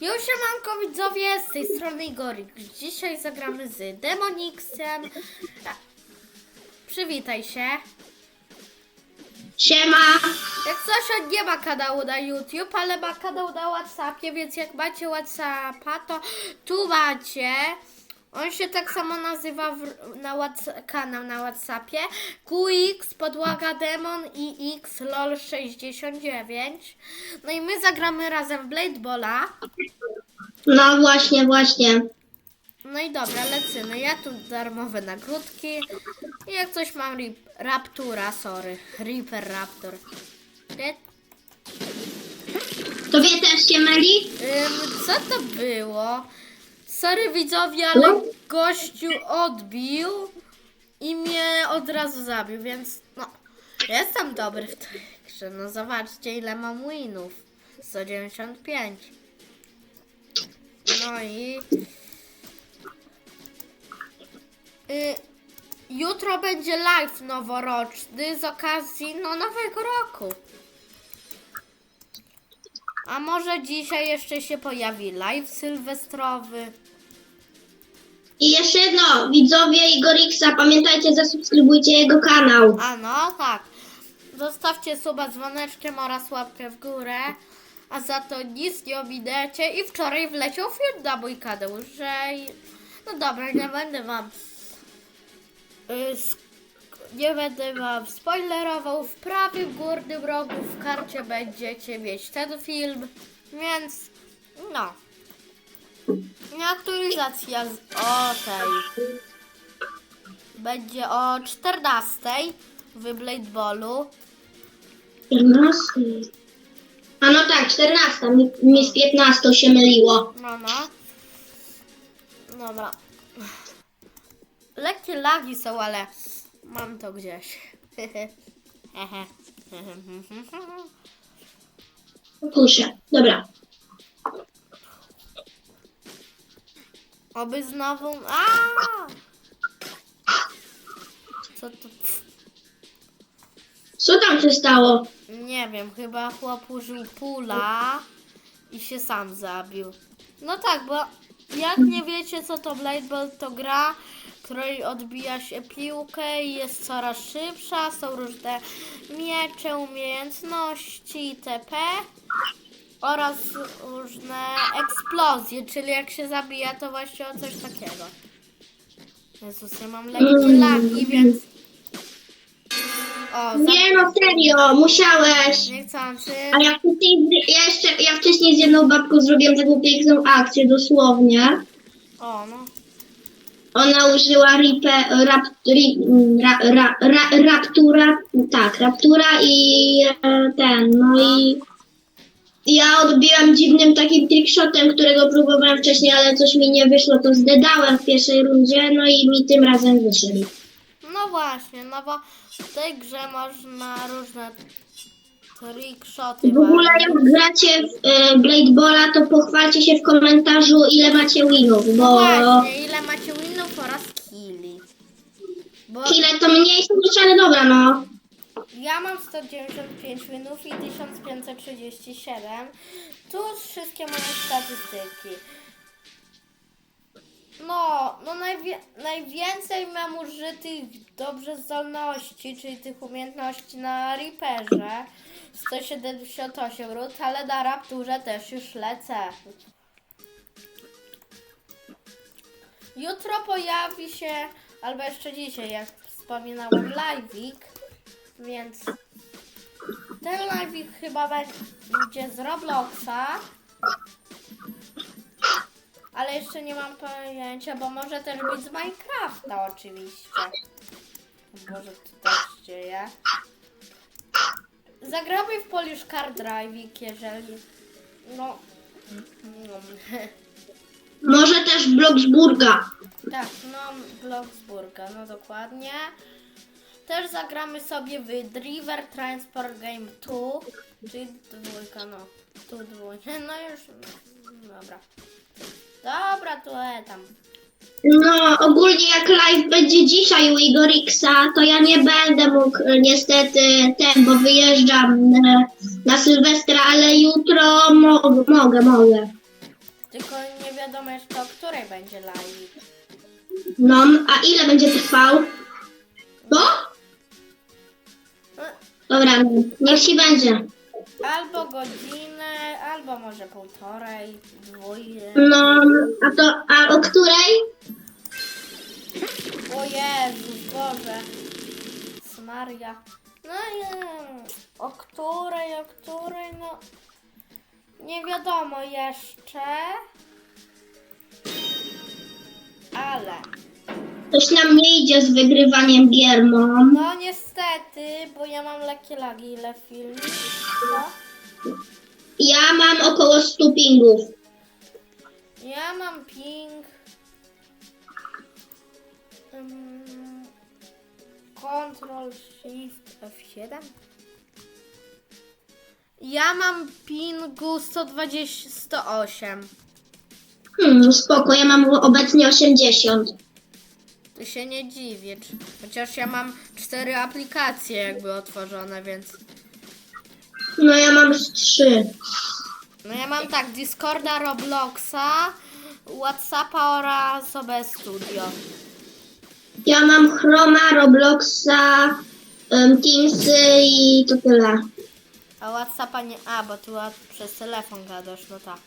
Już siemanko widzowie, z tej strony Igorik. Dzisiaj zagramy z Demonixem. Przywitaj się. Siema. Jak coś, on nie ma kanału na YouTube, ale ma kanał na Whatsappie, więc jak macie Whatsappa, to tu macie. On się tak samo nazywa w, na kanał na Whatsappie. QX, podłaga demon i X lol 69. No i my zagramy razem w Blade Balla. No właśnie, właśnie. No i dobra, lecimy. Ja tu darmowe nagródki. I jak coś mam rip, Raptura, sorry. Reaper Raptor. Nie? Tobie też się myli? Ym, co to było? Sorry widzowie, ale gościu odbił i mnie od razu zabił, więc no, jestem dobry w tej grze. No zobaczcie ile mam winów. 195. No i... Y, jutro będzie live noworoczny z okazji no, nowego roku. A może dzisiaj jeszcze się pojawi live sylwestrowy? I jeszcze jedno, widzowie Igoriksa, pamiętajcie, zasubskrybujcie jego kanał. A no, tak. Zostawcie suba dzwoneczkiem oraz łapkę w górę. A za to nic nie ominęcie. I wczoraj wleciał film na mój kanał, że... No dobra, nie będę wam... y, Nie będę wam spoilerował. W prawym górnym rogu w karcie będziecie mieć ten film. Więc... No. I Aktualizacja z... o tej będzie o 14 w Blade Ballu. 14. A no tak, 14. Mi, mi z 15 się myliło. No, no. Dobra. Lekkie lagi są, ale mam to gdzieś. Kuszę. Dobra. Oby znowu... A! Co to... Co tam się stało? Nie wiem, chyba chłop użył pula i się sam zabił. No tak, bo jak nie wiecie co to Blade Ball to gra, której odbija się piłkę i jest coraz szybsza, są różne miecze, umiejętności itp. Oraz różne eksplozje, czyli jak się zabija to właśnie o coś takiego. Jezus, ja mam lekkie lagi, więc... O. Nie no, serio, musiałeś. Niechcący. A ja wcześniej, ja jeszcze, ja wcześniej z jedną babką zrobiłam taką piękną akcję, dosłownie. O, no. Ona użyła ripe, rap, ri, ra, ra, ra, raptura, tak, raptura i e, ten, no i ja odbiłam dziwnym takim trickshotem, którego próbowałam wcześniej, ale coś mi nie wyszło, to zdedałem w pierwszej rundzie, no i mi tym razem wyszli. No właśnie, no bo w tej grze można różne trickshoty W ogóle jak gracie w e, Blade Balla, to pochwalcie się w komentarzu, ile macie winów, No bo właśnie, ile macie winów oraz killi. Bo ile to niż, ale dobra, no. Ja mam 195 winów i 1537. Tu wszystkie moje statystyki. No, no najwięcej mam użytych dobrze zdolności, czyli tych umiejętności na Reaperze. 178 ród, ale na Rapturze też już lecę. Jutro pojawi się, albo jeszcze dzisiaj, jak wspominałem, live'ik, więc ten live'ik chyba będzie z Robloxa, ale jeszcze nie mam pojęcia, bo może też być z Minecrafta oczywiście. Boże, to też dzieje. Zagramy w Polish Car Driving, jeżeli... No... no. Może też Bloxburga. Tak, no Bloxburga, no dokładnie. Też zagramy sobie w Driver Transport Game 2, czyli dwójka, no, tu dwójka, no już, no, dobra. Dobra, to e, tam. No, ogólnie jak live będzie dzisiaj u Igoriksa, to ja nie będę mógł e, niestety ten, bo wyjeżdżam e, na Sylwestra, ale jutro mo mogę, mogę. Tylko nie wiadomo jeszcze o której będzie live. No, a ile będzie trwał? No, Dobra, niech ci będzie. Albo godzinę, albo może półtorej, dwoje. No, a to, a o której? O Jezus, Boże. Smaria. No nie o której, o której, no. Nie wiadomo jeszcze. Ale. Coś nam nie idzie z wygrywaniem gier, mom. No niestety, bo ja mam lekkie lagi, ile filmów? No. Ja mam około 100 pingów. Ja mam ping. Um, Ctrl Shift F7. Ja mam pingu 120, 108. Hmm, spoko, ja mam obecnie 80. Się nie dziwię. Chociaż ja mam cztery aplikacje jakby otworzone, więc. No ja mam z 3. No ja mam tak, Discorda, Robloxa, Whatsappa oraz OBS Studio. Ja mam Chroma, Robloxa, um, Teamsy i to tyle. A Whatsappa nie. A, bo tu łat- przez telefon gadasz, no tak.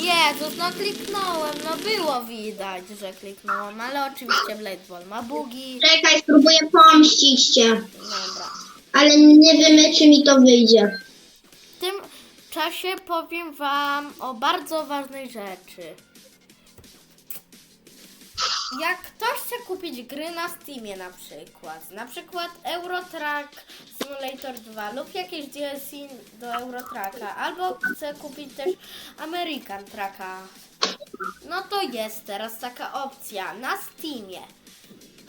Jezus, no kliknąłem, no było widać, że kliknąłem, ale oczywiście Blade Ball ma bugi. Czekaj, spróbuję pomścić cię. Dobra. Ale nie wiemy, czy mi to wyjdzie. W tym czasie powiem Wam o bardzo ważnej rzeczy. Jak ktoś chce kupić gry na Steamie na przykład, na przykład Eurotrack Simulator 2 lub jakieś DLC do Eurotracka, albo chce kupić też American Tracka, no to jest teraz taka opcja na Steamie.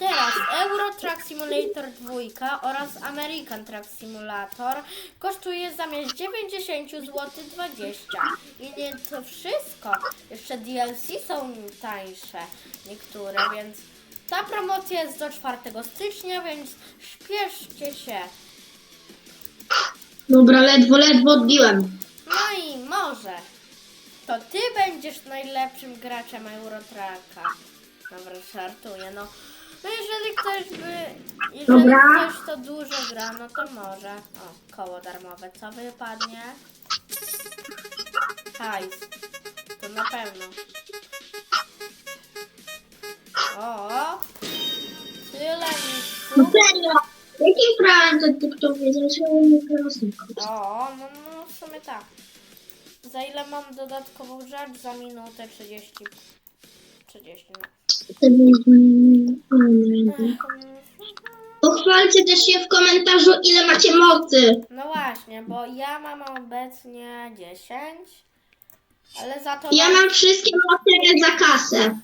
Teraz Eurotrack Simulator 2 oraz American Truck Simulator kosztuje zamiast 90 zł 20. I nie to wszystko. Jeszcze DLC są tańsze niektóre, więc ta promocja jest do 4 stycznia, więc śpieszcie się. Dobra, ledwo, ledwo odbiłem. No i może to ty będziesz najlepszym graczem Eurotracka. Dobra, żartuję, no. No jeżeli ktoś by, jeżeli Dobra. ktoś to dużo gra, no to może. O, koło darmowe, co wypadnie? Hajs. To na pewno. O, tyle No mi serio, jakim prawem ty to wiedziałeś, że nie nie O, no, no w sumie tak. Za ile mam dodatkową rzecz? Za minutę 30. 30. Pochwalcie też się w komentarzu, ile macie mocy. No właśnie, bo ja mam obecnie 10. Ale za to. Ja mam wszystkie moce za kasę.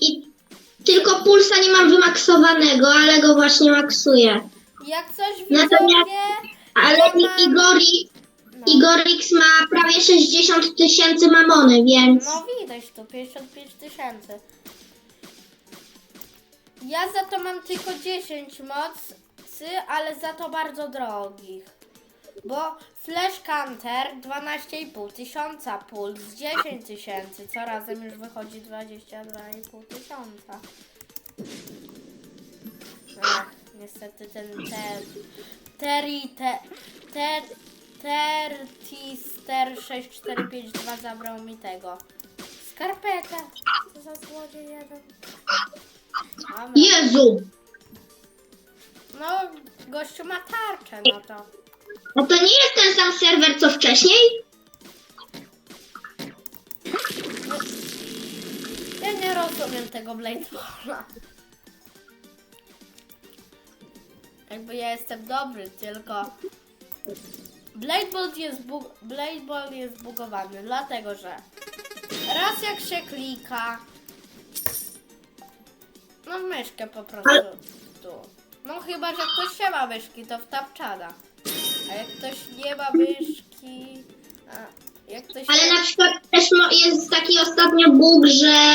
I tylko pulsa nie mam wymaksowanego, ale go właśnie maksuję. Jak coś Natomiast- widzowie. Ale mam- Igori, No, Igorix ma prawie 60 tysięcy mamony, więc... no widać tu 55 tysięcy. Ja za to mam tylko 10 mocy, ale za to bardzo drogich. Bo Flash Counter 12,5 tysiąca, Puls 10 tysięcy, co razem już wychodzi 22,5 tysiąca. Ach, niestety ten ter, teri, te, ter, Tertister 6452 zabrał mi tego. Skarpetę. Co za złodziej jeden. Dobra. Jezu! No, gościu ma tarczę, no to. A to nie jest ten sam serwer, co wcześniej? Ja nie rozumiem tego Blade Balla. Jakby ja jestem dobry, tylko Blade Ball jest, bu- Blade Ball jest zbugowany, dlatego że raz jak się klika no w myszkę po prostu tu. No chyba, że ktoś nie ma myszki, to w tapczada. A jak ktoś nie ma myszki, a jak ktoś Ale na przykład też jest taki ostatnio bóg, że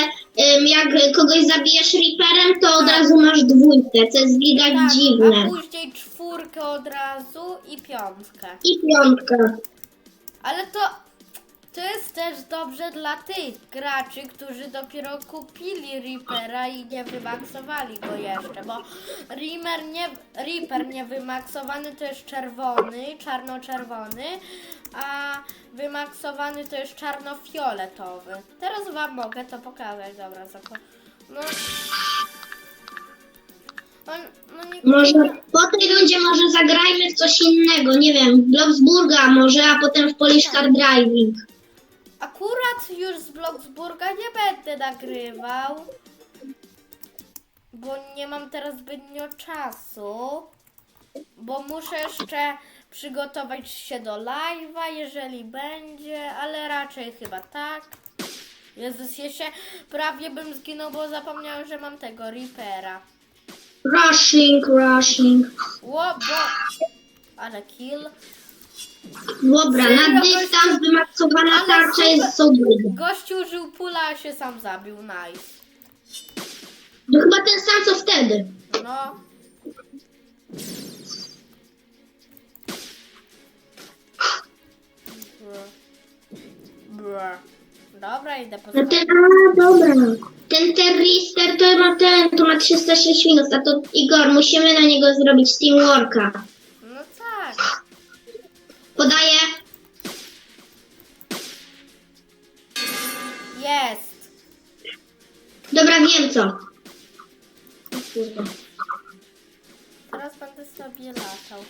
ym, jak kogoś zabijesz Reaperem, to od Tak. razu masz dwójkę, co jest giga Tak, a dziwne. później czwórkę od razu i piątkę. I piątkę. Ale to, to jest też dobrze dla tych graczy, którzy dopiero kupili Reapera i nie wymaksowali go jeszcze, bo Reaper nie, Reaper nie wymaksowany to jest czerwony, czarno-czerwony, a wymaksowany to jest czarno-fioletowy. Teraz wam mogę to pokazać, dobra. No, no, nie, Może po tej rundzie może zagrajmy w coś innego, nie wiem, w Bloxburga może, a potem w Polish Car Driving. Akurat już z Bloksburga nie będę nagrywał, bo nie mam teraz zbytnio czasu, bo muszę jeszcze przygotować się do live'a, jeżeli będzie, ale raczej chyba tak. Jezus, ja się prawie bym zginął, bo zapomniałem, że mam tego Reapera. Rushing, rushing. Ło, bo... Ale kill. Dobra, Serio, na dystans wymaksowana Ale tarcza jest sobie. Gościu użył pula, a się sam zabił, nice. To chyba ten sam co wtedy. No. Brr. Dobra, idę po No ten, a dobra. Ten Terrister to ma ten, to ma 306 minut, a to Igor, musimy na niego zrobić teamworka. No tak. Podaję. Jest. Dobra, wiem co. O kurwa. Teraz będę sobie latał.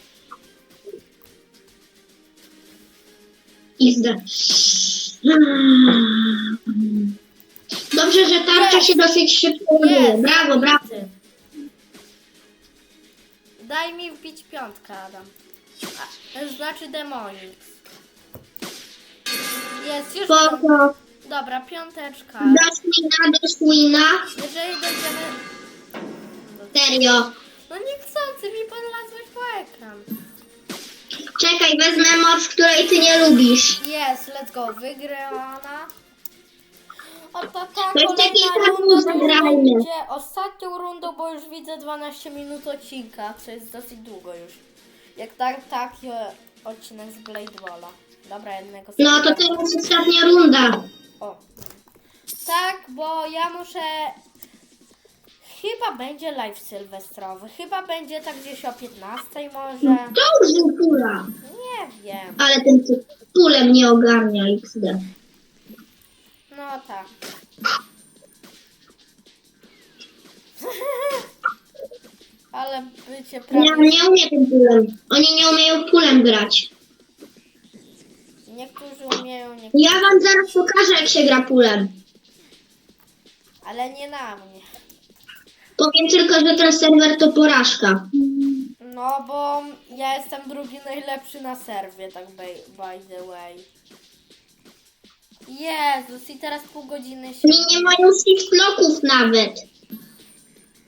XD. Dobrze, że tarcza się dosyć szybko ładuje. Jest. Brawo, brawo. Daj mi wbić piątkę, Adam. A, znaczy Demonix. Jest, już. Spoko. Dobra, piąteczka. Dasz wina, dasz wina. Jeżeli dojdziemy... Serio. No niechcący mi podlazłeś po ekran. Czekaj, wezmę moc, której ty nie lubisz. Jest, let's go, wygrana. O ta ta To jest taki kolejna sam runda to zagrajmy. będzie ostatnią rundą, bo już widzę 12 minut odcinka, co jest dosyć długo już. Jak tak, tak e, odcinek z Blade Balla. Dobra, jednego No to teraz ostatnia runda. O. Tak, bo ja muszę... Chyba będzie live sylwestrowy. Chyba będzie tak gdzieś o 15 może. To użył pula. Nie wiem. Ale ten pulem nie ogarnia XD. No tak. Ale bycie Nie, prawie... nie umie tym pulem. Oni nie umieją pulem grać. Niektórzy umieją, niektórzy... Ja wam zaraz pokażę, jak się gra pulem. Ale nie na mnie. Powiem tylko, że ten serwer to porażka. No, bo ja jestem drugi najlepszy na serwie, tak by, by the way. Jezus, i teraz pół godziny się... Oni nie mają shift locków nawet.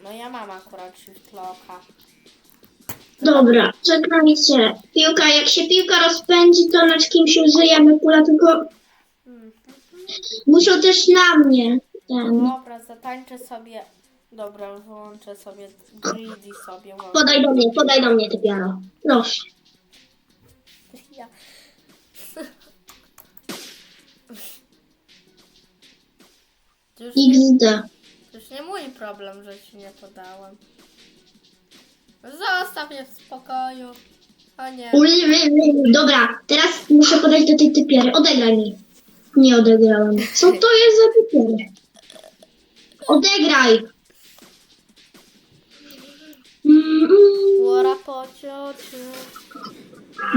No ja mam akurat shift locka. Dobra, czekajcie. Piłka, jak się piłka rozpędzi, to nad kimś użyjemy pula, tylko Hmm. muszą też na mnie. Ten. Dobra, zatańczę sobie... Dobra, wyłączę sobie greedy sobie. Podaj do mnie, podaj do mnie, ty piaro. Proszę. To już, nie, XD. to już nie mój problem, że ci nie podałem. Zostaw mnie w spokoju. O nie. Uli, uli, uli. Dobra, teraz muszę podać do tej typiary. Odegraj mi. Nie odegrałem. Co to jest za typiary? Odegraj. Mm, mm. Łora po ciociu.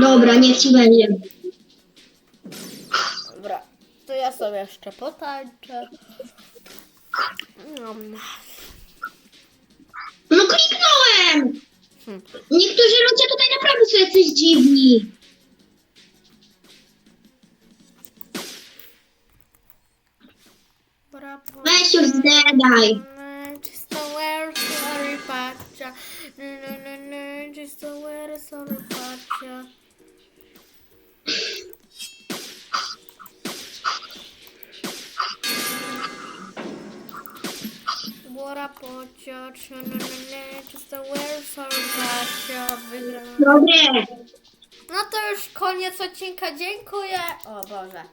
Dobra, niech ci będzie. Dobra, to ja sobie jeszcze potańczę. No kliknąłem! Hmm. Niektórzy ludzie tutaj naprawdę są jacyś dziwni. Łora po Weź już zdedaj. Sorry pacia. Wygrana. Dobre. No to już koniec odcinka. Dziękuję. O Boże.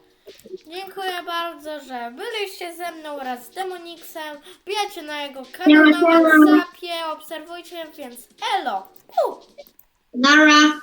Dziękuję bardzo, że byliście ze mną wraz z Demoniksem. Wbijacie na jego kanał na. WhatsAppie, obserwujcie, więc elo. U. Nara.